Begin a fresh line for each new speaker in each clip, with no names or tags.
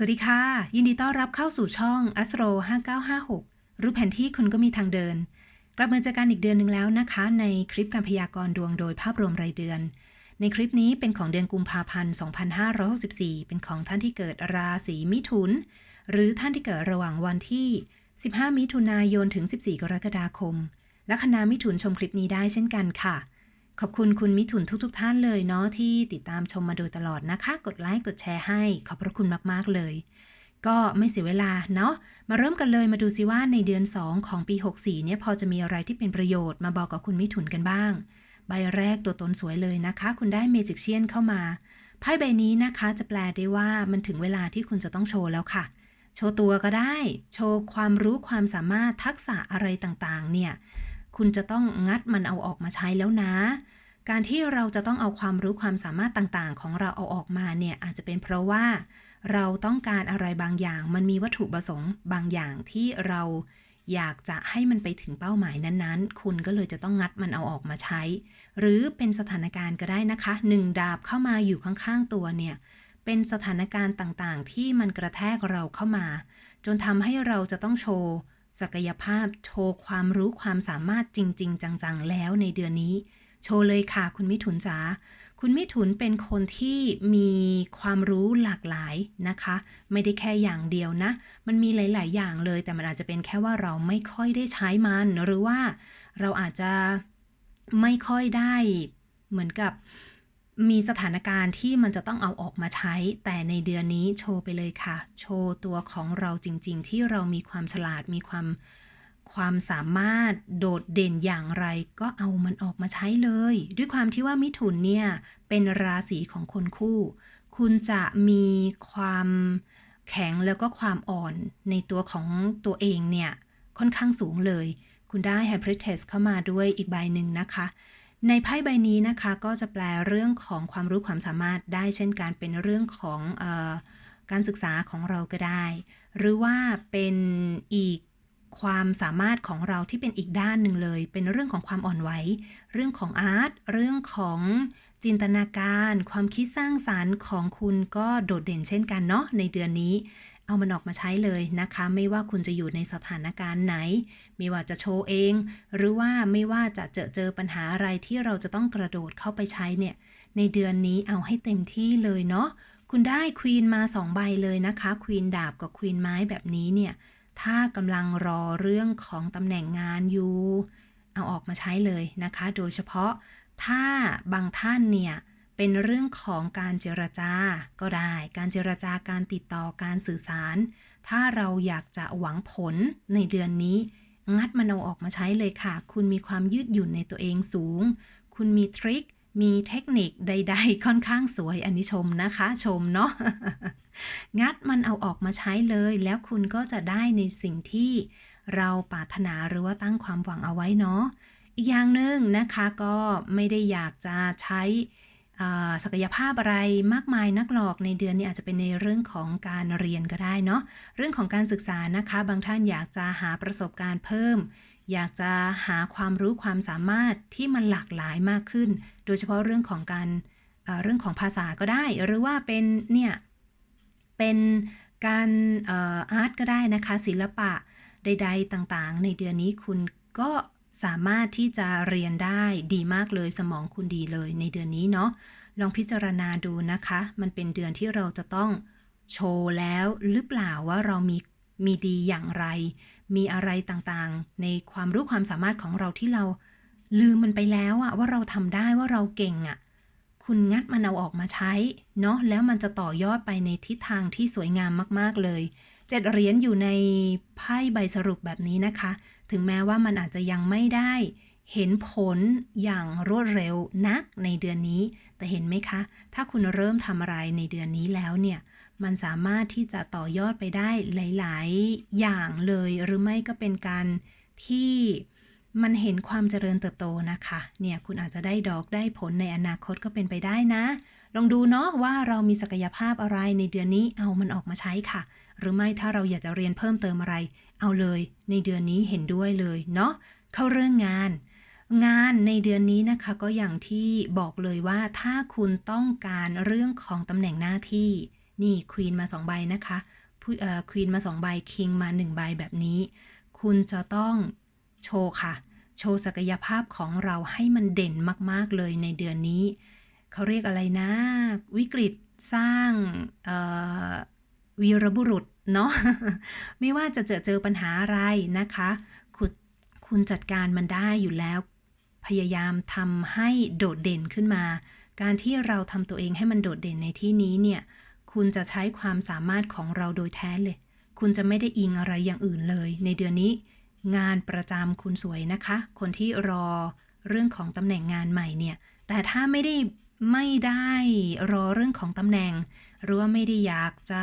สวัสดีค่ะ ยินดีต้อนรับเข้าสู่ช่อง Astro 5956 รู้แผนที่คุณก็มีทางเดิน กลับมาเจอกันอีกเดือนหนึ่งแล้วนะคะ ในคลิปการพยากรณ์ดวงโดยภาพรวมรายเดือน ในคลิปนี้เป็นของเดือนกุมภาพันธ์ 2564 เป็นของท่านที่เกิดราศีมิถุน หรือท่านที่เกิดระหว่างวันที่ 15 มิถุนายนถึง 14 กรกฎาคม และคณะมิถุนชมคลิปนี้ได้เช่นกันค่ะ ขอบคุณคุณมิถุนทุกๆทท่านเลยเนาะที่ติดตามชมมาโดยตลอดนะคะ กดไลค์กดแชร์ให้ ขอบพระคุณมากๆเลย ก็ไม่เสียเวลาเนาะมาเริ่มกันเลยมาดูซิว่าในเดือน 2 ของปี 64 เนี่ยพอจะมีอะไรที่เป็นประโยชน์มาบอกกับคุณมิถุนกันบ้าง ใบแรกตัวตนสวยเลยนะคะ คุณได้เมจิกเชียนเข้ามาไพ่ใบนี้นะคะจะแปลได้ว่ามันถึงเวลาที่คุณจะต้องโชว์แล้วค่ะ โชว์ตัวก็ได้ โชว์ความรู้ความสามารถทักษะอะไรต่างๆ เนี่ย คุณจะต้องงัดมันเอาออกมาใช้แล้วนะ การที่เราจะต้องเอาความรู้ความสามารถต่างๆ ของเราเอาออกมาเนี่ยอาจจะเป็นเพราะว่า เราต้องการอะไรบางอย่าง มันมีวัตถุประสงค์บางอย่างที่เราอยากจะให้มันไปถึงเป้าหมายนั้นๆ คุณก็เลยจะต้องงัดมันเอาออกมาใช้ หรือเป็นสถานการณ์ก็ได้นะคะหนึ่งดาบเข้ามาอยู่ข้างๆตัวเนี่ย เป็นสถานการณ์ต่างๆ ที่มันกระแทกเราเข้ามา จนทำให้เราจะต้องโชว์ ศักยภาพโชว์ความรู้ความสามารถจริง ๆ จังๆ แล้วในเดือนนี้ โชว์เลยค่ะ คุณมิถุนจ๋าคุณมิถุนเป็นคนที่มีความรู้หลากหลายนะคะ ไม่ได้แค่อย่างเดียวนะ มันมีหลาย ๆ อย่างเลย แต่มันอาจจะเป็นแค่ว่าเราไม่ค่อยได้ใช้มัน หรือว่าเราอาจจะไม่ค่อยได้เหมือนกับ มีสถานการณ์ที่มันจะต้องเอาออกมาใช้ แต่ในเดือนนี้โชว์ไปเลยค่ะ โชว์ตัวของเราจริง ๆ ที่เรามีความฉลาดมีความความสามารถโดดเด่นอย่างไรก็เอามันออกมาใช้เลย ด้วยความที่ว่ามิถุนเนี่ย เป็นราศีของคนคู่ คุณจะมีความแข็งแล้วก็ความอ่อนในตัวของตัวเองเนี่ย ค่อนข้างสูงเลย คุณได้ h y p r i t e s เข้ามาด้วยอีกใบหนึ่งนะคะ ในไพ่ใบนี้นะคะก็จะแปลเรื่องของความรู้ความสามารถได้เช่นการเป็นเรื่องของออการศึกษาของเราก็ได้ หรือว่าเป็นอีกความสามารถของเราที่เป็นอีกด้านหนึ่งเลย เป็นเรื่องของความอ่อนไหว เรื่องของอาร์ต เรื่องของจินตนาการ ความคิดสร้างสารรค์ของคุณก็โดดเด่นเช่นกันเนาะในเดือนนี้ เอามันออกมาใช้เลยนะคะ ไม่ว่าคุณจะอยู่ในสถานการณ์ไหน ไม่ว่าจะโชว์เอง หรือว่าไม่ว่าจะเจอเจอปัญหาอะไรที่เราจะต้องกระโดดเข้าไปใช้เนี่ย ในเดือนนี้เอาให้เต็มที่เลยเนาะคุณได้ควีนมาสองใบเลยนะคะควีนดาบกับควีนไม้แบบนี้เนี่ย ถ้ากำลังรอเรื่องของตำแหน่งงานอยู่ เอาออกมาใช้เลยนะคะ โดยเฉพาะถ้าบางท่านเนี่ย เป็นเรื่องของการเจรจาก็ได้ การเจรจาการติดต่อการสื่อสาร ถ้าเราอยากจะหวังผลในเดือนนี้ งัดมันเอาออกมาใช้เลยค่ะ คุณมีความยืดหยุ่นในตัวเองสูง คุณมีทริค มีเทคนิคใด ๆ ค่อนข้างสวยอันนี้ชมนะคะ ชมเนาะ งัดมันเอาออกมาใช้เลย แล้วคุณก็จะได้ในสิ่งที่เราปรารถนาหรือว่าตั้งความหวังเอาไว้เนาะ อีกอย่างหนึ่งนะคะก็ไม่ได้อยากจะใช้ ศักยภาพอะไรมากมายนักหรอกในเดือนนี้อาจจะเป็นในเรื่องของการเรียนก็ได้เนาะเรื่องของการศึกษานะคะ บางท่านอยากจะหาประสบการณ์เพิ่ม อยากจะหาความรู้ความสามารถที่มันหลากหลายมากขึ้น โดยเฉพาะเรื่องของการเรื่องของภาษาก็ได้ หรือว่าเป็นเนี่ยเป็นการเอ่ออาร์ตก็ได้นะคะ ศิลปะใด ๆ ต่างๆ ในเดือนนี้คุณก็ สามารถที่จะเรียนได้ดีมากเลยสมองคุณดีเลยในเดือนนี้เนาะลองพิจารณาดูนะคะ มันเป็นเดือนที่เราจะต้องโชว์แล้วหรือเปล่าว่าเรามีมีดีอย่างไร มีอะไรต่างๆ ในความรู้ความสามารถของเราที่เราลืมมันไปแล้วอะว่าเราทำได้ว่าเราเก่งอะคุณงัดมันเอาออกมาใช้เนาะแล้วมันจะต่อยอดไปในทิศทางที่สวยงามมากๆเลยเจ็ดเหรียญอยู่ในไพ่ใบสรุปแบบนี้นะคะ ถึงแม้ว่ามันอาจจะยังไม่ได้เห็นผลอย่างรวดเร็วนักในเดือนนี้ แต่เห็นไหมคะ ถ้าคุณเริ่มทำอะไรในเดือนนี้แล้วเนี่ย มันสามารถที่จะต่อยอดไปได้หลาย ๆ อย่างเลย หรือไม่ก็เป็นการที่มันเห็นความเจริญเติบโตนะคะ เนี่ยคุณอาจจะได้ดอกได้ผลในอนาคตก็เป็นไปได้นะ ลองดูเนาะว่าเรามีศักยภาพอะไรในเดือนนี้ เอามันออกมาใช้ค่ะ หรือไม่ถ้าเราอยากจะเรียนเพิ่มเติมอะไร เอาเลยในเดือนนี้เห็นด้วยเลยเนาะเข้าเรื่องงาน งานในเดือนนี้นะคะก็อย่างที่บอกเลยว่าถ้าคุณต้องการเรื่องของตำแหน่งหน้าที่นี่ควีนมาสองใบนะคะผู้เอ่อควีนมาสองใบคิงมาหนึ่งใบแบบนี้ คุณจะต้องโชว์ค่ะ โชว์ศักยภาพของเราให้มันเด่นมาก ๆ เลยในเดือนนี้ เขาเรียกอะไรนะ วิกฤตสร้างวีรบุรุษ เนาะไม่ว่าจะเจอเจอปัญหาอะไรนะคะคุณคุณจัดการมันได้อยู่แล้ว พยายามทำให้โดดเด่นขึ้นมา การที่เราทำตัวเองให้มันโดดเด่นในที่นี้เนี่ย คุณจะใช้ความสามารถของเราโดยแท้เลย คุณจะไม่ได้อิงอะไรอย่างอื่นเลย ในเดือนนี้ งานประจำคุณสวยนะคะ คนที่รอเรื่องของตำแหน่งงานใหม่เนี่ย แต่ถ้าไม่ได้ไม่ได้รอเรื่องของตำแหน่ง หรือว่าไม่ได้อยากจะ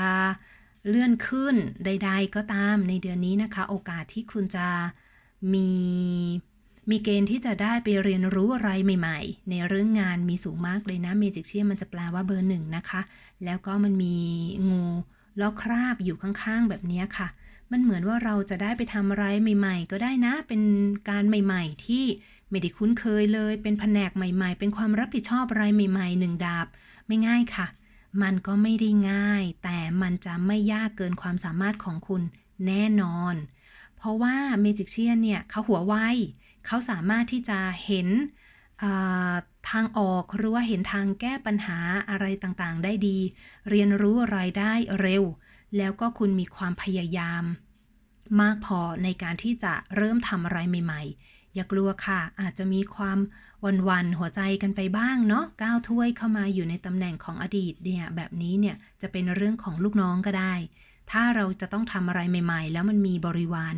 เลื่อนขึ้นใด ๆ ก็ตามในเดือนนี้นะคะ โอกาสที่คุณจะมีมีเกณฑ์ที่จะได้ไปเรียนรู้อะไรใหม่ ๆ ในเรื่องงานมีสูงมากเลยนะเมจิกเชียมันจะแปลว่าเบอร์หนึ่งนะคะ แล้วก็มันมีงูล้อคราบอยู่ข้างๆ แบบนี้ค่ะ มันเหมือนว่าเราจะได้ไปทำอะไรใหม่ ๆ ก็ได้นะ เป็นการใหม่ ๆ ที่ไม่ได้คุ้นเคยเลย เป็นแผนกใหม่ ๆ เป็นความรับผิดชอบอะไรใหม่ๆหนึ่งดาบ ไม่ง่ายค่ะ มันก็ไม่ได้ง่าย แต่มันจะไม่ยากเกินความสามารถของคุณแน่นอน เพราะว่าเมจิกเชียนเนี่ยเขาหัวไวเขาสามารถที่จะเห็นทางออกหรือว่าเห็นทางแก้ปัญหาอะไรต่างๆ ได้ดี เรียนรู้อะไรได้เร็ว แล้วก็คุณมีความพยายาม มากพอในการที่จะเริ่มทำอะไรใหม่ ๆ อย่ากลัวค่ะ อาจจะมีความวันวันๆหัวใจกันไปบ้างเนาะก้าวถ้วยเข้ามาอยู่ในตำแหน่งของอดีตเนี่ยแบบนี้เนี่ยจะเป็นเรื่องของลูกน้องก็ได้ ถ้าเราจะต้องทำอะไรใหม่ ๆ แล้วมันมีบริวาร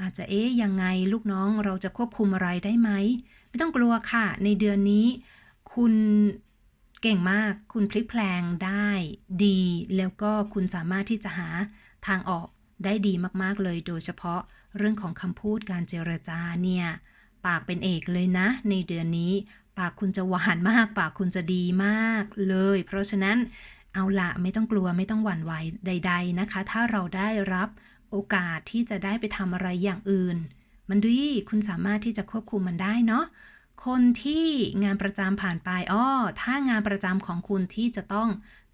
อาจจะเอ๊ยยังไงลูกน้องเราจะควบคุมอะไรได้ไหมไม่ต้องกลัวค่ะ ในเดือนนี้ คุณเก่งมาก คุณพลิกแพลงได้ดี แล้วก็คุณสามารถที่จะหาทางออกได้ดีมากๆเลย โดยเฉพาะเรื่องของคำพูดการเจรจาเนี่ย ปากเป็นเอกเลยนะ ในเดือนนี้ ปากคุณจะหวานมาก ปากคุณจะดีมากเลย เพราะฉะนั้นเอาละไม่ต้องกลัวไม่ต้องหวั่นไหวใด ๆนะคะ ถ้าเราได้รับโอกาสที่จะได้ไปทำอะไรอย่างอื่น มันดีคุณสามารถที่จะควบคุมมันได้เนาะคนที่งานประจำผ่านไปอ้อถ้างานประจำของคุณที่จะต้อง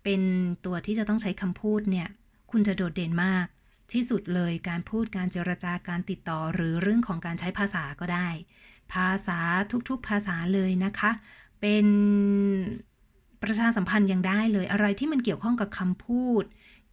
เป็นตัวที่จะต้องใช้คำพูดเนี่ย คุณจะโดดเด่นมาก ที่สุดเลยการพูดการเจรจาการติดต่อหรือเรื่องของการใช้ภาษาก็ได้ ภาษาทุกๆภาษาเลยนะคะ เป็นประชาสัมพันธ์ยังได้เลย อะไรที่มันเกี่ยวข้องกับคำพูด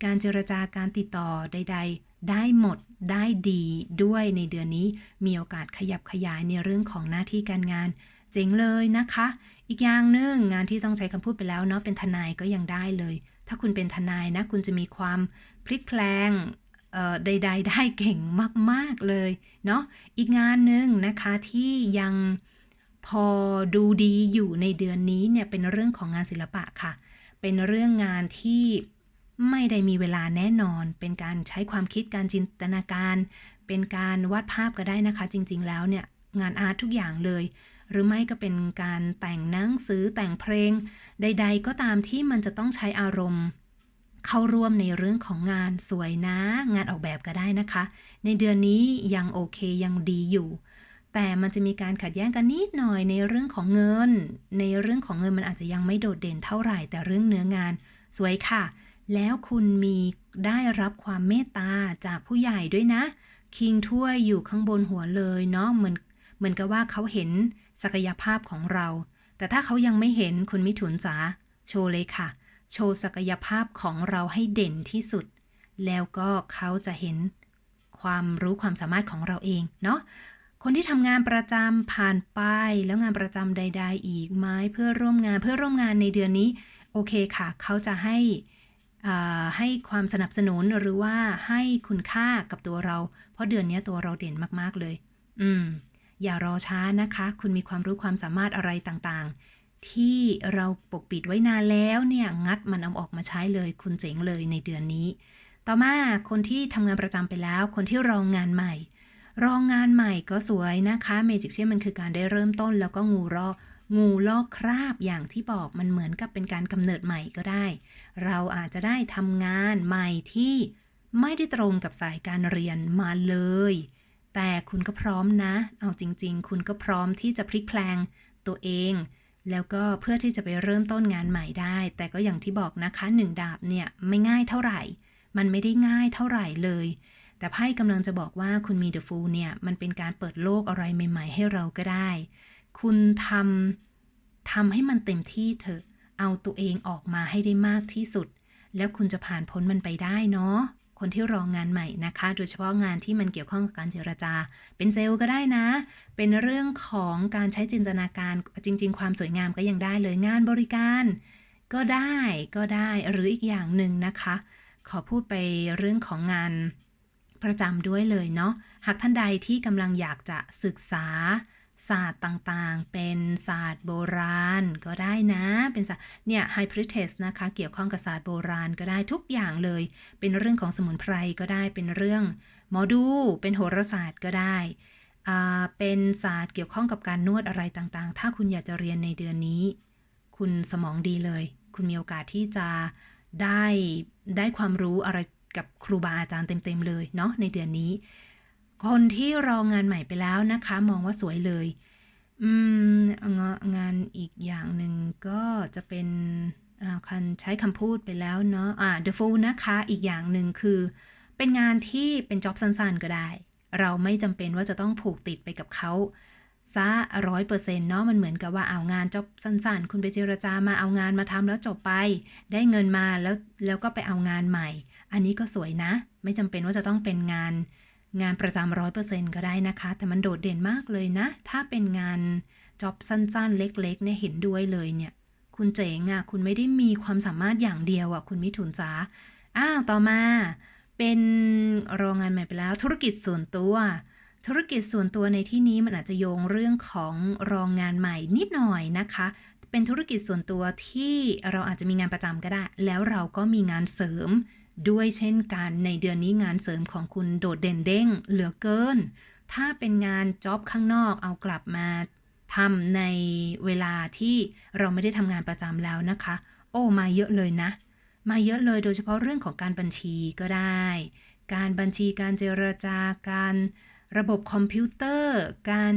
การเจรจาการติดต่อใด ๆ ได้หมดได้ดีด้วยในเดือนนี้มีโอกาสขยับขยายในเรื่องของหน้าที่การงาน เจ๋งเลยนะคะ อีกอย่างหนึ่งงานที่ต้องใช้คำพูดไปแล้วเนาะเป็นทนายก็ยังได้เลย ถ้าคุณเป็นทนายนะ คุณจะมีความพลิกแพลง ใดๆได้เก่งมาก ๆ เลยเนาะอีกงานหนึ่งนะคะที่ยังพอดูดีอยู่ในเดือนนี้เนี่ยเป็นเรื่องของงานศิลปะค่ะ เป็นเรื่องงานที่ไม่ได้มีเวลาแน่นอน เป็นการใช้ความคิดการจินตนาการ เป็นการวาดภาพก็ได้นะคะ จริง ๆ แล้วเนี่ยงานอาร์ตทุกอย่างเลย หรือไม่ก็เป็นการแต่งหนังสือแต่งเพลง ใด ๆ ก็ตามที่มันจะต้องใช้อารมณ์ เข้าร่วมในเรื่องของงานสวยนะ งานออกแบบก็ได้นะคะ ในเดือนนี้ยังโอเคยังดีอยู่ แต่มันจะมีการขัดแย้งกันนิดหน่อยในเรื่องของเงิน ในเรื่องของเงินมันอาจจะยังไม่โดดเด่นเท่าไหร่ แต่เรื่องเนื้องานสวยค่ะ แล้วคุณมีได้รับความเมตตาจากผู้ใหญ่ด้วยนะ คิงถ้วยอยู่ข้างบนหัวเลยเนาะเหมือนเหมือนกับว่าเขาเห็นศักยภาพของเรา แต่ถ้าเขายังไม่เห็นคุณมิถุนจ๋าโชว์เลยค่ะ โชว์ศักยภาพของเราให้เด่นที่สุด แล้วก็เขาจะเห็นความรู้ความสามารถของเราเองเนาะคนที่ทำงานประจำผ่านไปแล้วงานประจำใด ๆ อีกไหมเพื่อร่วมงานเพื่อร่วมงานในเดือนนี้ โอเคค่ะ เขาจะให้อ่าให้ความสนับสนุนหรือว่าให้คุณค่ากับตัวเรา เพราะเดือนนี้ตัวเราเด่นมากๆเลย อืม อย่ารอช้านะคะ คุณมีความรู้ความสามารถอะไรต่างๆ ที่เราปกปิดไว้นานแล้วเนี่ยงัดมันเอาออกมาใช้เลย คุณเจ๋งเลยในเดือนนี้ ต่อมาคนที่ทำงานประจำไปแล้ว คนที่รองงานใหม่ รองงานใหม่ก็สวยนะคะเมจิกเชียมันคือการได้เริ่มต้น แล้วก็งูรองูลอกคราบอย่างที่บอกมันเหมือนกับเป็นการกำเนิดใหม่ก็ได้ เราอาจจะได้ทำงานใหม่ที่ไม่ได้ตรงกับสายการเรียนมาเลย แต่คุณก็พร้อมนะ เอาจริง ๆ คุณก็พร้อมที่จะพลิกแพลงตัวเอง แล้วก็เพื่อที่จะไปเริ่มต้นงานใหม่ได้ แต่ก็อย่างที่บอกนะคะหนึ่งดาบเนี่ยไม่ง่ายเท่าไหร่ มันไม่ได้ง่ายเท่าไหร่เลย แต่ไพ่กำลังจะบอกว่าคุณมีเดอะฟูลเนี่ยมันเป็นการเปิดโลกอะไรใหม่ ๆ ให้เราก็ได้ คุณทำทำให้มันเต็มที่เถอะ เอาตัวเองออกมาให้ได้มากที่สุด แล้วคุณจะผ่านพ้นมันไปได้เนาะ คนที่รองงานใหม่นะคะ โดยเฉพาะงานที่มันเกี่ยวข้องกับการเจรจา เป็นเซลล์ก็ได้นะ เป็นเรื่องของการใช้จินตนาการจริง ๆ ความสวยงามก็ยังได้เลยงานบริการ ก็ได้ก็ได้หรืออีกอย่างหนึ่งนะคะ ขอพูดไปเรื่องของงานประจำด้วยเลยเนาะหากท่านใดที่กำลังอยากจะศึกษา ศาสตร์ต่างๆ เป็นศาสตร์โบราณก็ได้นะ เป็นศาสตร์เนี่ยไฮพริเทสนะคะ เกี่ยวข้องกับศาสตร์โบราณก็ได้ทุกอย่างเลย เป็นเรื่องของสมุนไพรก็ได้ เป็นเรื่องหมอดู เป็นโหราศาสตร์ก็ได้ เป็นศาสตร์เกี่ยวข้องกับการนวดอะไรต่างๆ ถ้าคุณอยากจะเรียนในเดือนนี้ คุณสมองดีเลย คุณมีโอกาสที่จะได้ได้ความรู้อะไรกับครูบาอาจารย์เต็มๆเลยเนาะในเดือนนี้ คนที่รองานใหม่ไปแล้วนะคะ มองว่าสวยเลย อืมงงานอีกอย่างหนึ่งก็จะเป็นอ่าคันใช้คำพูดไปแล้วเนาะอ่า the full นะคะอีกอย่างหนึ่งคือ เป็นงานที่เป็นจ็อบสั้นๆก็ได้ เราไม่จำเป็นว่าจะต้องผูกติดไปกับเขาซะร้อยเปอร์เซ็นต์เนาะมันเหมือนกับว่าเอางานจบสั้นๆ คุณไปเจรจามาเอางานมาทำแล้วจบไป ได้เงินมาแล้วแล้วก็ไปเอางานใหม่ อันนี้ก็สวยนะ ไม่จำเป็นว่าจะต้องเป็นงาน งานประจำร้อยเปอร์เซ็นต์ก็ได้นะคะ แต่มันโดดเด่นมากเลยนะ ถ้าเป็นงานจ็อบสั้นๆ เล็กๆเนี่ยเห็นด้วยเลยเนี่ย คุณเจ๋งอะ่ะคุณไม่ได้มีความสามารถอย่างเดียวอะ่ะคุณมิถุนจ๋าอ้าวต่อมา เป็นโรงงานใหม่ไปแล้ว ธุรกิจส่วนตัว ธุรกิจส่วนตัวในที่นี้มันอาจจะโยงเรื่องของรองงานใหม่นิดหน่อยนะคะ เป็นธุรกิจส่วนตัวที่เราอาจจะมีงานประจำก็ได้ แล้วเราก็มีงานเสริม ด้วยเช่นกันในเดือนนี้งานเสริมของคุณโดดเด่นเด้งเหลือเกิน ถ้าเป็นงานจ็อบข้างนอกเอากลับมาทำในเวลาที่เราไม่ได้ทำงานประจำแล้วนะคะ โอ้มาเยอะเลยนะ มาเยอะเลยโดยเฉพาะเรื่องของการบัญชีก็ได้ การบัญชีการเจรจาการระบบคอมพิวเตอร์ การ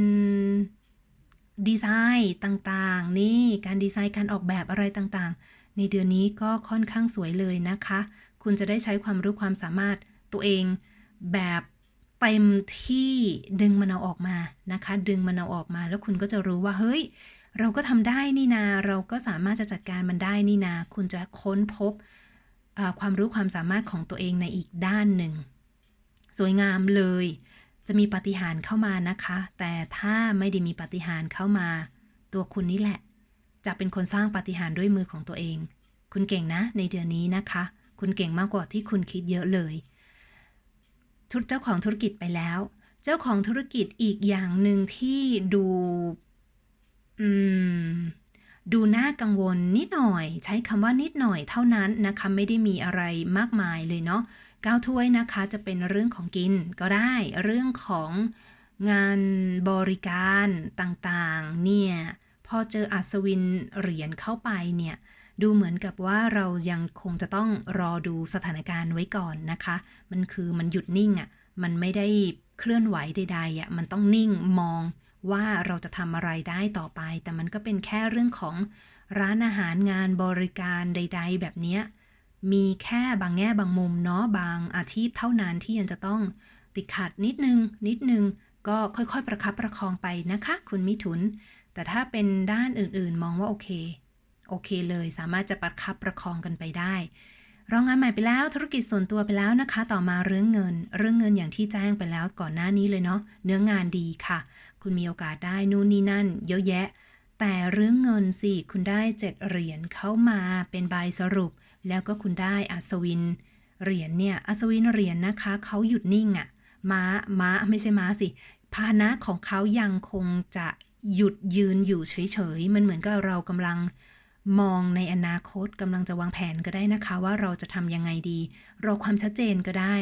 ดีไซน์ต่างๆ นี่การดีไซน์การออกแบบอะไรต่างๆ ในเดือนนี้ก็ค่อนข้างสวยเลยนะคะ คุณจะได้ใช้ความรู้ความสามารถตัวเองแบบเต็มที่ดึงมันเอาออกมานะคะ ดึงมันเอาออกมา แล้วคุณก็จะรู้ว่าเฮ้ย เราก็ทำได้นี่นา เราก็สามารถจะจัดการมันได้นี่นา คุณจะค้นพบความรู้ความสามารถของตัวเองในอีกด้านหนึ่ง สวยงามเลย จะมีปาฏิหาริ์เข้ามานะคะ แต่ถ้าไม่ได้มีปาฏิหาริ์เข้ามา ตัวคุณนี่แหละ จะเป็นคนสร้างปาฏิหาริย์ด้วยมือของตัวเอง คุณเก่งนะในเดือนนี้นะคะ คุณเก่งมากกว่าที่คุณคิดเยอะเลยทุกเจ้าของธุรกิจไปแล้ว เจ้าของธุรกิจอีกอย่างหนึ่งที่ดูดูน่ากังวลนิดหน่อย ใช้คำว่านิดหน่อยเท่านั้นนะคะ ไม่ได้มีอะไรมากมายเลยเนาะก้าวถ้วยนะคะจะเป็นเรื่องของกินก็ได้ เรื่องของงานบริการต่างๆ เนี่ย พอเจออัศวินเหรียญเข้าไปเนี่ย ดูเหมือนกับว่าเรายังคงจะต้องรอดูสถานการณ์ไว้ก่อนนะคะ มันคือมันหยุดนิ่งอะ่ะ มันไม่ได้เคลื่อนไหวใดๆอะ่ะ มันต้องนิ่งมองว่าเราจะทำอะไรได้ต่อไป แต่มันก็เป็นแค่เรื่องของร้านอาหารงานบริการใด ๆ แบบนี้มีแค่บางแง่บางมุมเนาะบางอาชีพเท่านั้นที่ยังจะต้องติดขัดนิดนึง นิดนึง ก็ค่อยๆ ประคับประคองไปนะคะ คุณมิถุน แต่ถ้าเป็นด้านอื่นๆ มองว่าโอเค โอเคเลย สามารถจะประคับประคองกันไปได้ รองงานใหม่ไปแล้วธุรกิจส่วนตัวไปแล้วนะคะ ต่อมาเรื่องเงิน เรื่องเงินอย่างที่แจ้งไปแล้วก่อนหน้านี้เลยเนาะเนื้องานดีค่ะ คุณมีโอกาสได้นู่นนี่นั่น เยอะแยะ แต่เรื่องเงินสิคุณได้เจ็ดเหรียญเข้ามาเป็นใบสรุป แล้วก็คุณได้อัศวินเหรียญเนี่ยอัศวินเหรียญนะคะเขาหยุดนิ่งอะ่ะม้าม้าไม่ใช่ม้าสิพาหนะของเขายังคงจะหยุดยืนอยู่เฉยๆ มันเหมือนกับเรากำลัง มองในอนาคตกำลังจะวางแผนก็ได้นะคะ ว่าเราจะทำยังไงดี รอความชัดเจนก็ได้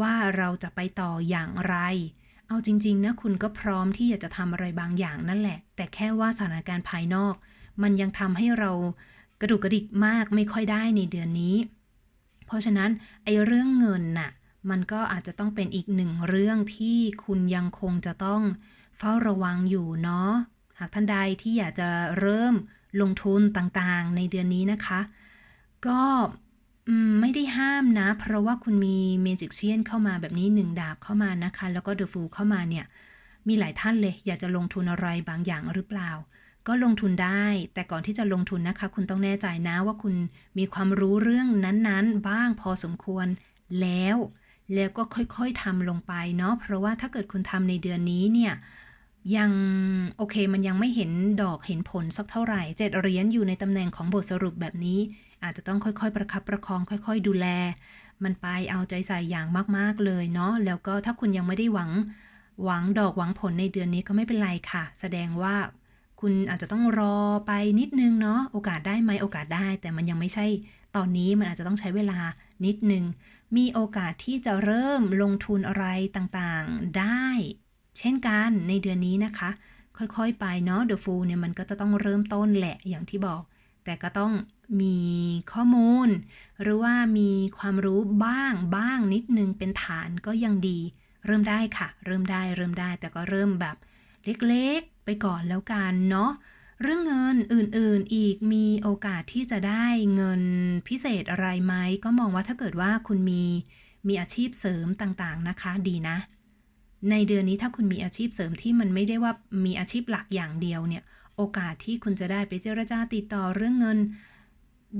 ว่าเราจะไปต่ออย่างไร เอาจริง ๆ นะคุณก็พร้อมที่อยากจะทำอะไรบางอย่างนั่นแหละ แต่แค่ว่าสถานการณ์ภายนอก มันยังทำให้เรากระดุกกระดิกมากไม่ค่อยได้ในเดือนนี้ เพราะฉะนั้นไอ้เรื่องเงินน่ะมันก็อาจจะต้องเป็นอีกหนึ่งเรื่องที่คุณยังคงจะต้องเฝ้าระวังอยู่เนาะหากท่านใดที่อยากจะเริ่ม ลงทุนต่างๆ ในเดือนนี้นะคะ ก็ไม่ได้ห้ามนะ เพราะว่าคุณมีเมจิกเชียนเข้ามาแบบนี้หนึ่งดาบเข้ามานะคะ แล้วก็เดอะฟูเข้ามาเนี่ย มีหลายท่านเลย อยากจะลงทุนอะไรบางอย่างหรือเปล่า ก็ลงทุนได้ แต่ก่อนที่จะลงทุนนะคะ คุณต้องแน่ใจนะว่าคุณมีความรู้เรื่องนั้นๆ บ้างพอสมควรแล้ว แล้วก็ค่อยๆทำลงไปเนาะ เพราะว่าถ้าเกิดคุณทำในเดือนนี้เนี่ย ยังโอเคมันยังไม่เห็นดอกเห็นผลสักเท่าไหร่เจ็ดเหรียญอยู่ในตำแหน่งของบทสรุปแบบนี้ อาจจะต้องค่อยๆ ประคับประคองค่อย ๆ ดูแล มันไปเอาใจใส่อย่างมากๆเลยเนาะแล้วก็ถ้าคุณยังไม่ได้หวังหวังดอกหวังผลในเดือนนี้ก็ไม่เป็นไรค่ะ แสดงว่าคุณอาจจะต้องรอไปนิดนึงเนาะโอกาสได้ไหมโอกาสได้ แต่มันยังไม่ใช่ตอนนี้มันอาจจะต้องใช้เวลานิดนึง มีโอกาสที่จะเริ่มลงทุนอะไรต่างๆได้ เช่นกันในเดือนนี้นะคะ ค่อยๆไปเนาะ The Fool เนี่ยมันก็จะต้องเริ่มต้นแหละอย่างที่บอก แต่ก็ต้องมีข้อมูล หรือว่ามีความรู้บ้างบ้างนิดนึงเป็นฐานก็ยังดี เริ่มได้ค่ะ เริ่มได้เริ่มได้แต่ก็เริ่มแบบเล็กๆไปก่อนแล้วกันเนาะเรื่องเงินอื่นๆอีกมีโอกาสที่จะได้เงินพิเศษอะไรไหมก็มองว่าถ้าเกิดว่าคุณมีมีอาชีพเสริมต่างๆนะคะ ดีนะ ในเดือนนี้ถ้าคุณมีอาชีพเสริมที่มันไม่ได้ว่ามีอาชีพหลักอย่างเดียวเนี่ย โอกาสที่คุณจะได้ไปเจรจาติดต่อเรื่องเงิน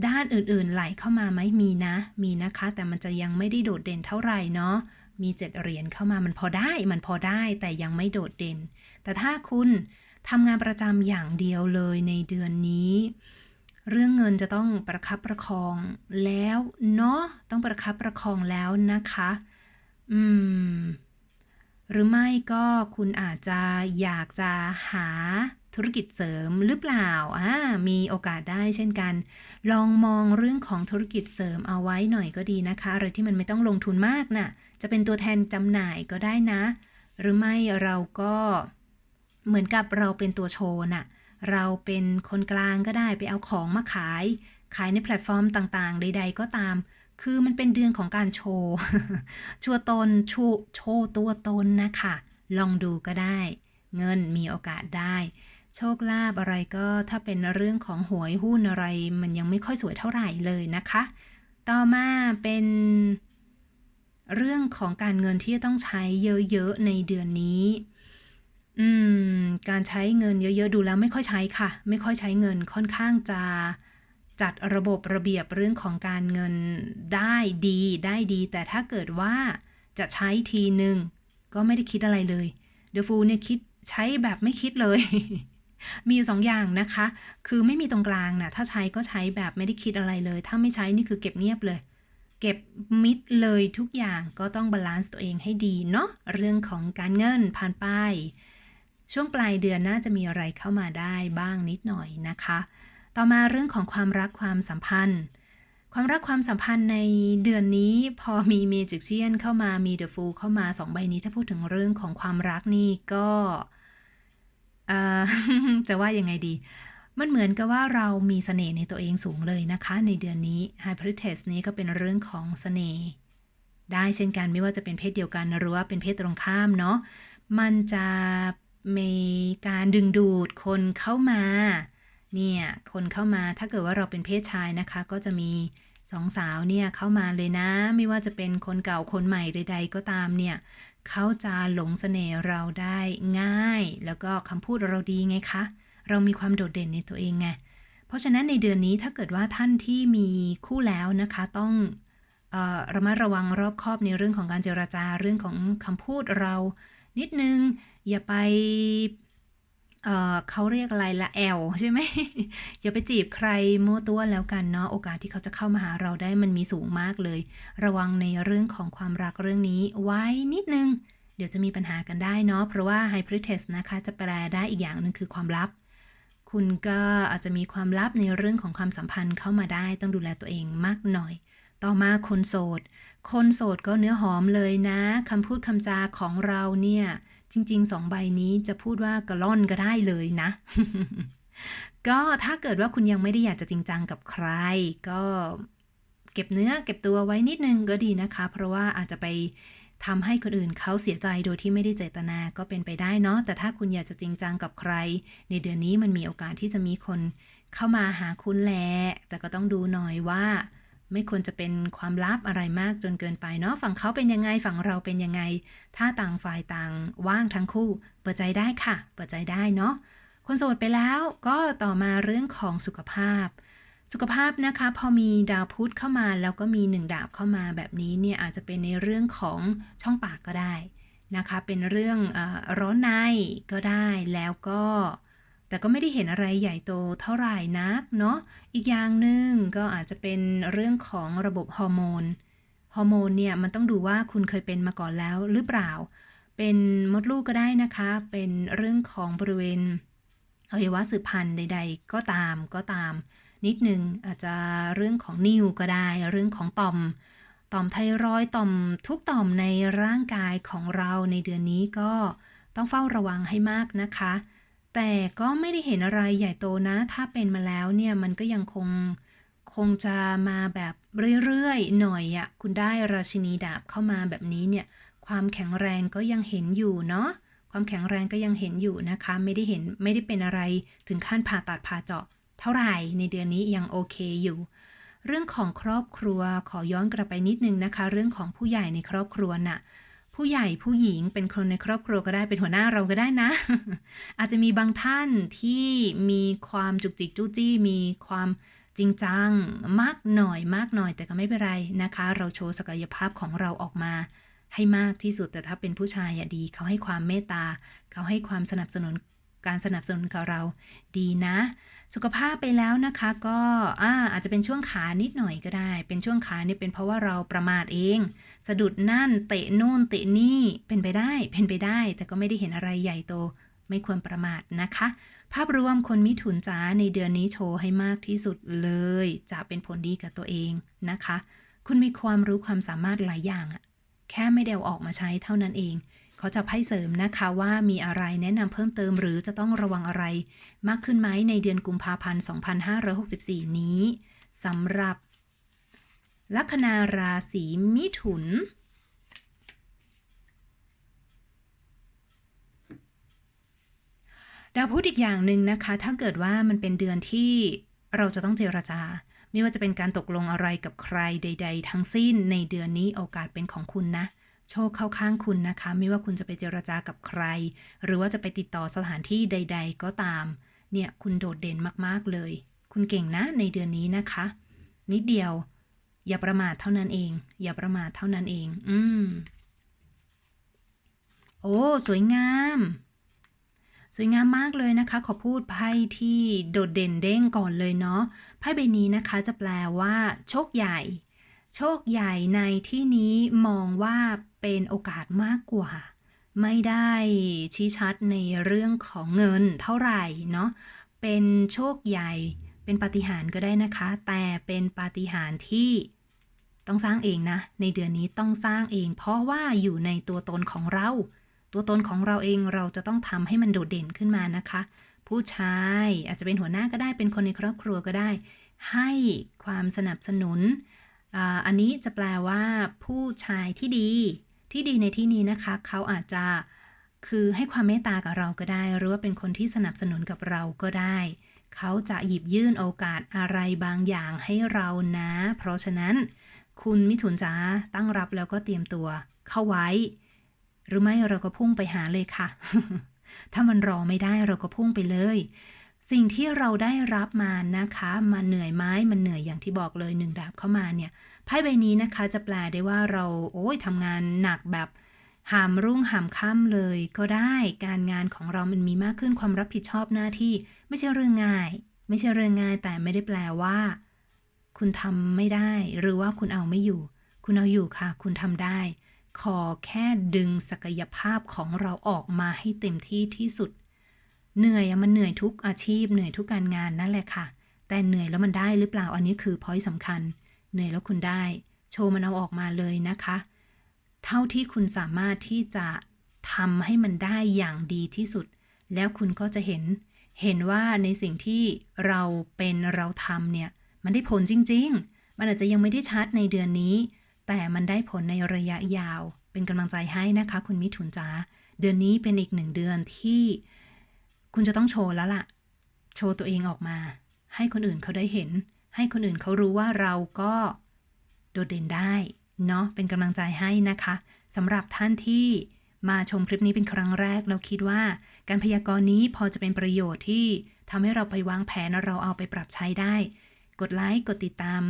ด้านอื่นๆไหลเข้ามาไหมมีนะ มีนะคะ แต่มันจะยังไม่ได้โดดเด่นเท่าไหร่เนาะมีเจ็ดเหรียญเข้ามามันพอได้ มันพอได้แต่ยังไม่โดดเด่น แต่ถ้าคุณทำงานประจำอย่างเดียวเลยในเดือนนี้ เรื่องเงินจะต้องประคับประคองแล้วเนาะต้องประคับประคองแล้วนะคะ อืม หรือไม่ก็คุณอาจจะอยากจะหาธุรกิจเสริมหรือเปล่าอ่ามีโอกาสได้เช่นกัน ลองมองเรื่องของธุรกิจเสริมเอาไว้หน่อยก็ดีนะคะอะไรที่มันไม่ต้องลงทุนมากนะ่ะ จะเป็นตัวแทนจำหน่ายก็ได้นะ หรือไม่เราก็เหมือนกับเราเป็นตัวโชว์น่ะ เราเป็นคนกลางก็ได้ไปเอาของมาขาย ขายในแพลตฟอร์มต่างๆ ใด ๆ ก็ตาม คือมันเป็นเดือนของการโชว์โชว์ตนโชว์โชว์ตัวตนนะคะ ลองดูก็ได้ เงินมีโอกาสได้ โชคลาภอะไรก็ถ้าเป็นเรื่องของหวยหุ้นอะไร มันยังไม่ค่อยสวยเท่าไหร่เลยนะคะ ต่อมาเป็นเรื่องของการเงินที่จะต้องใช้เยอะๆในเดือนนี้ อืม การใช้เงินเยอะๆดูแล้วไม่ค่อยใช้ค่ะ ไม่ค่อยใช้เงินค่อนข้างจะ จัดระบบระเบียบเรื่องของการเงินได้ดีได้ดี แต่ถ้าเกิดว่าจะใช้ทีหนึ่งก็ไม่ได้คิดอะไรเลยเดอะฟูเนี่ยคิดใช้แบบไม่คิดเลย มีอยู่สองอย่างนะคะ คือไม่มีตรงกลางนะถ้าใช้ก็ใช้แบบไม่ได้คิดอะไรเลย ถ้าไม่ใช้นี่คือเก็บเงียบเลย เก็บมิดเลยทุกอย่างก็ต้องบาลานซ์ตัวเองให้ดีเนาะเรื่องของการเงินผ่านไปช่วงปลายเดือนน่าจะมีอะไรเข้ามาได้บ้างนิดหน่อยนะคะ ต่อมาเรื่องของความรักความสัมพันธ์ ความรักความสัมพันธ์ในเดือนนี้พอมีเมจิกเชียนเข้ามามีเดอะฟูเข้ามาสองใบนี้ถ้าพูดถึงเรื่องของความรักนี่ก็จะว่ายังไงดี มันเหมือนกับว่าเรามีเสน่ห์ในตัวเองสูงเลยนะคะ ในเดือนนี้ High p r i t e s s นี้ก็เป็นเรื่องของเสน่ห์ได้เช่นกันไม่ว่าจะเป็นเพศเดียวกันหรือว่าเป็นเพศตรงข้ามเนาะมันจะมีการดึงดูดคนเข้ามา เนี่ย คนเข้ามาถ้าเกิดว่าเราเป็นเพศชายนะคะ ก็จะมีสองสาวเนี่ยเข้ามาเลยนะ ไม่ว่าจะเป็นคนเก่าคนใหม่ใดๆก็ตามเนี่ยเขาจะหลงเสน่ห์เราได้ง่าย แล้วก็คำพูดเราดีไงคะ เรามีความโดดเด่นในตัวเองไงเพราะฉะนั้นในเดือนนี้ถ้าเกิดว่าท่านที่มีคู่แล้วนะคะต้องออระมัดระวังรอบคอบในเรื่องของการเจราจาเรื่องของคำพูดเรา นิดนึงอย่าไป เเขาเรียกอะไรละแอลใช่ไหมอย่าไปจีบใครมั่วตัวแล้วกันเนาะโอกาสที่เขาจะเข้ามาหาเราได้มันมีสูงมากเลย ระวังในเรื่องของความรักเรื่องนี้ไว้นิดนึง เดี๋ยวจะมีปัญหากันได้เนาะเพราะว่า High p r i t e s s นะคะ จะแปลได้อีกอย่างหนึ่งคือความลับ คุณก็อาจจะมีความลับในเรื่องของความสัมพันธ์เข้ามาได้ต้องดูแลตัวเองมากหน่อย ต่อมาคนโสด คนโสดก็เนื้อหอมเลยนะคำพูดคำจาของเราเนี่ย จริงๆสองใบนี้จะพูดว่ากระล่อนก็ได้เลยนะ ก็ถ้าเกิดว่าคุณยังไม่ได้อยากจะจริงจังกับใคร ก็เก็บเนื้อเก็บตัวไว้นิดนึงก็ดีนะคะ เพราะว่าอาจจะไปทำให้คนอื่นเขาเสียใจโดยที่ไม่ได้เจตนาก็เป็นไปได้เนาะแต่ถ้าคุณอยากจะจริงจังกับใคร ในเดือนนี้มันมีโอกาสที่จะมีคนเข้ามาหาคุณแหละแต่ก็ต้องดูหน่อยว่า ไม่ควรจะเป็นความลับอะไรมากจนเกินไปเนาะฝั่งเขาเป็นยังไงฝั่งเราเป็นยังไง ถ้าต่างฝ่ายต่างว่างทั้งคู่ เปิดใจได้ค่ะ เปิดใจได้เนาะคนโสดไปแล้วก็ต่อมาเรื่องของสุขภาพ สุขภาพนะคะ พอมีดาวพุธเข้ามาแล้วก็มีหนึ่งดาบเข้ามาแบบนี้เนี่ยอาจจะเป็นในเรื่องของช่องปากก็ได้นะคะ เป็นเรื่องเออร้อนในก็ได้แล้วก็ แต่ก็ไม่ได้เห็นอะไรใหญ่โตเท่าไหร่นักเนาะ อีกอย่างหนึ่งก็อาจจะเป็นเรื่องของระบบฮอร์โมน ฮอร์โมนเนี่ยมันต้องดูว่าคุณเคยเป็นมาก่อนแล้วหรือเปล่า เป็นมดลูกก็ได้นะคะ เป็นเรื่องของบริเวณอวัยวะสืบพันธุ์ใด ๆ ก็ตามก็ตาม นิดหนึ่งอาจจะเรื่องของนิ่วก็ได้ เรื่องของต่อม ต่อมไทรอยต่อมทุกต่อมในร่างกายของเราในเดือนนี้ก็ต้องเฝ้าระวังให้มากนะคะ แต่ก็ไม่ได้เห็นอะไรใหญ่โตนะ ถ้าเป็นมาแล้วเนี่ยมันก็ยังคงคงจะมาแบบเรื่อยๆ หน่อยอะ่ะคุณได้ราชินีดาบเข้ามาแบบนี้เนี่ย ความแข็งแรงก็ยังเห็นอยู่เนาะความแข็งแรงก็ยังเห็นอยู่นะคะ ไม่ได้เห็นไม่ได้เป็นอะไรถึงขั้นผ่าตัดผ่าเจาะ เท่าไหร่ในเดือนนี้ยังโอเคอยู่ เรื่องของครอบครัวขอย้อนกลับไปนิดนึงนะคะ เรื่องของผู้ใหญ่ในครอบครัวน่ะ ผู้ใหญ่ผู้หญิงเป็นคนในครอบครัวก็ได้เป็นหัวหน้าเราก็ได้นะ อาจจะมีบางท่านที่มีความจุกจิกจู้จี้ มีความจริงจัง มากหน่อยมากหน่อยแต่ก็ไม่เป็นไรนะคะ เราโชว์ศักยภาพของเราออกมาให้มากที่สุดแต่ถ้าเป็นผู้ชายอะดี เขาให้ความเมตตา เขาให้ความสนับสนุนการสนับสนุนกับเราดีนะ สุขภาพไปแล้วนะคะ ก็อาอาจจะเป็นช่วงขานิดหน่อยก็ได้ เป็นช่วงขานี่เป็นเพราะว่าเราประมาทเอง สะดุดนั่นเตะนู่นเตะนี่เป็นไปได้เป็นไปได้ แต่ก็ไม่ได้เห็นอะไรใหญ่โต ไม่ควรประมาทนะคะ ภาพรวมคนมิถุนจ้าในเดือนนี้โชว์ให้มากที่สุดเลย จะเป็นผลดีกับตัวเองนะคะ คุณมีความรู้ความสามารถหลายอย่างอะแค่ไม่ได้เอาออกมาใช้เท่านั้นเอง เขาจะไพ่เสริมนะคะว่ามีอะไรแนะนำเพิ่มเติมหรือจะต้องระวังอะไร มากขึ้นไหมในเดือนกุมภาพันธ์ 2564 นี้สำหรับ ลัคนาราศีมิถุนดาวพุธอีกอย่างหนึ่งนะคะ ถ้าเกิดว่ามันเป็นเดือนที่เราจะต้องเจรจา ไม่ว่าจะเป็นการตกลงอะไรกับใครใด ๆ ทั้งสิ้นในเดือนนี้โอกาสเป็นของคุณนะ โชคเข้าข้างคุณนะคะ ไม่ว่าคุณจะไปเจรจากับใคร หรือว่าจะไปติดต่อสถานที่ใด ๆ ก็ตาม เนี่ยคุณโดดเด่นมากๆเลย คุณเก่งนะในเดือนนี้นะคะ นิดเดียว อย่าประมาทเท่านั้นเอง อย่าประมาทเท่านั้นเอง อืมโอ้ สวยงาม สวยงามมากเลยนะคะ ขอพูดไพ่ที่โดดเด่นเด้งก่อนเลยเนาะไพ่ใบนี้นะคะจะแปลว่า โชคใหญ่ โชคใหญ่ในที่นี้มองว่า เป็นโอกาสมากกว่า ไม่ได้ชี้ชัดในเรื่องของเงินเท่าไหร่เนาะเป็นโชคใหญ่ เป็นปาฏิหาริย์ก็ได้นะคะ แต่เป็นปาฏิหาริย์ที่ต้องสร้างเองนะ ในเดือนนี้ต้องสร้างเอง เพราะว่าอยู่ในตัวตนของเรา ตัวตนของเราเองเราจะต้องทำให้มันโดดเด่นขึ้นมานะคะ ผู้ชายอาจจะเป็นหัวหน้าก็ได้เป็นคนในครอบครัวก็ได้ ให้ความสนับสนุนอาอันนี้จะแปลว่าผู้ชายที่ดี ที่ดีในที่นี้นะคะ เขาอาจจะคือให้ความเมตตากับเราก็ได้ หรือว่าเป็นคนที่สนับสนุนกับเราก็ได้ เขาจะหยิบยื่นโอกาสอะไรบางอย่างให้เรานะ เพราะฉะนั้น คุณมิถุนจ๋าตั้งรับแล้วก็เตรียมตัว เข้าไว้ หรือไม่เราก็พุ่งไปหาเลยค่ะ ถ้ามันรอไม่ได้เราก็พุ่งไปเลย สิ่งที่เราได้รับมานะคะ มันเหนื่อยไหมมันเหนื่อยอย่างที่บอกเลยหนึ่งดาบเข้ามาเนี่ยไพ่ใบนี้นะคะจะแปลได้ว่าเราโอ้ยทำงานหนักแบบหามรุ่งหามค่ำเลยก็ได้การงานของเรามันมีมากขึ้นความรับผิดชอบหน้าที่ไม่ใช่เรื่องง่าย ไม่ใช่เรื่องง่าย แต่ไม่ได้แปลว่า คุณทำไม่ได้ หรือว่าคุณเอาไม่อยู่ คุณเอาอยู่ค่ะ คุณทำได้ ขอแค่ดึงศักยภาพของเราออกมาให้เต็มที่ที่สุด เหนื่อยมันเหนื่อยทุกอาชีพเหนื่อยทุกการงานนั่นแหละค่ะ แต่เหนื่อยแล้วมันได้หรือเปล่าอันนี้คือพอยสำคัญ เหนื่อยแล้วคุณได้ โชว์มันเอาออกมาเลยนะคะ เท่าที่คุณสามารถที่จะทำให้มันได้อย่างดีที่สุด แล้วคุณก็จะเห็น เห็นว่าในสิ่งที่เราเป็นเราทำเนี่ย มันได้ผลจริง ๆ มันอาจจะยังไม่ได้ชัดในเดือนนี้ แต่มันได้ผลในระยะยาว เป็นกำลังใจให้นะคะ คุณมิถุนจ๋าเดือนนี้เป็นอีกหนึ่งเดือนที่คุณจะต้องโชว์แล้วล่ะ โชว์ตัวเองออกมา ให้คนอื่นเขาได้เห็น ให้คนอื่นเขารู้ว่าเราก็โดดเด่นได้เนาะเป็นกำลังใจให้นะคะสำหรับท่านที่มาชมคลิปนี้เป็นครั้งแรก เราคิดว่าการพยากรณ์นี้พอจะเป็นประโยชน์ที่ทำให้เราไปวางแผนเราเอาไปปรับใช้ได้ กดไลค์กดติดตาม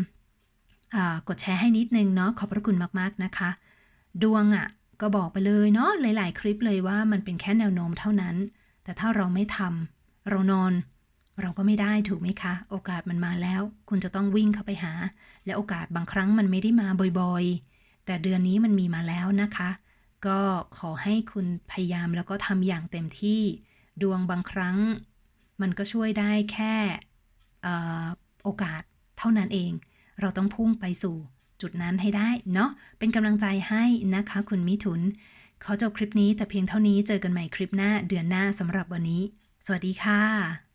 กดแชร์ให้นิดนึงเนาะขอบพระคุณมากๆนะคะ ดวงอะ่ะก็บอกไปเลยเนาะหลาย ๆ คลิปเลยว่ามันเป็นแค่แนวโน้มเท่านั้น แต่ถ้าเราไม่ทำเรานอน เราก็ไม่ได้ถูกไหมคะ โอกาสมันมาแล้ว คุณจะต้องวิ่งเข้าไปหา และโอกาสบางครั้งมันไม่ได้มาบ่อยๆ แต่เดือนนี้มันมีมาแล้วนะคะ ก็ขอให้คุณพยายามแล้วก็ทำอย่างเต็มที่ ดวงบางครั้ง มันก็ช่วยได้แค่โอกาสเท่านั้นเอง เราต้องพุ่งไปสู่จุดนั้นให้ได้เนาะเป็นกำลังใจให้นะคะ คุณมิถุน ขอจบคลิปนี้แต่เพียงเท่านี้เจอกันใหม่คลิปหน้าเดือนหน้าสำหรับวันนี้ สวัสดีค่ะ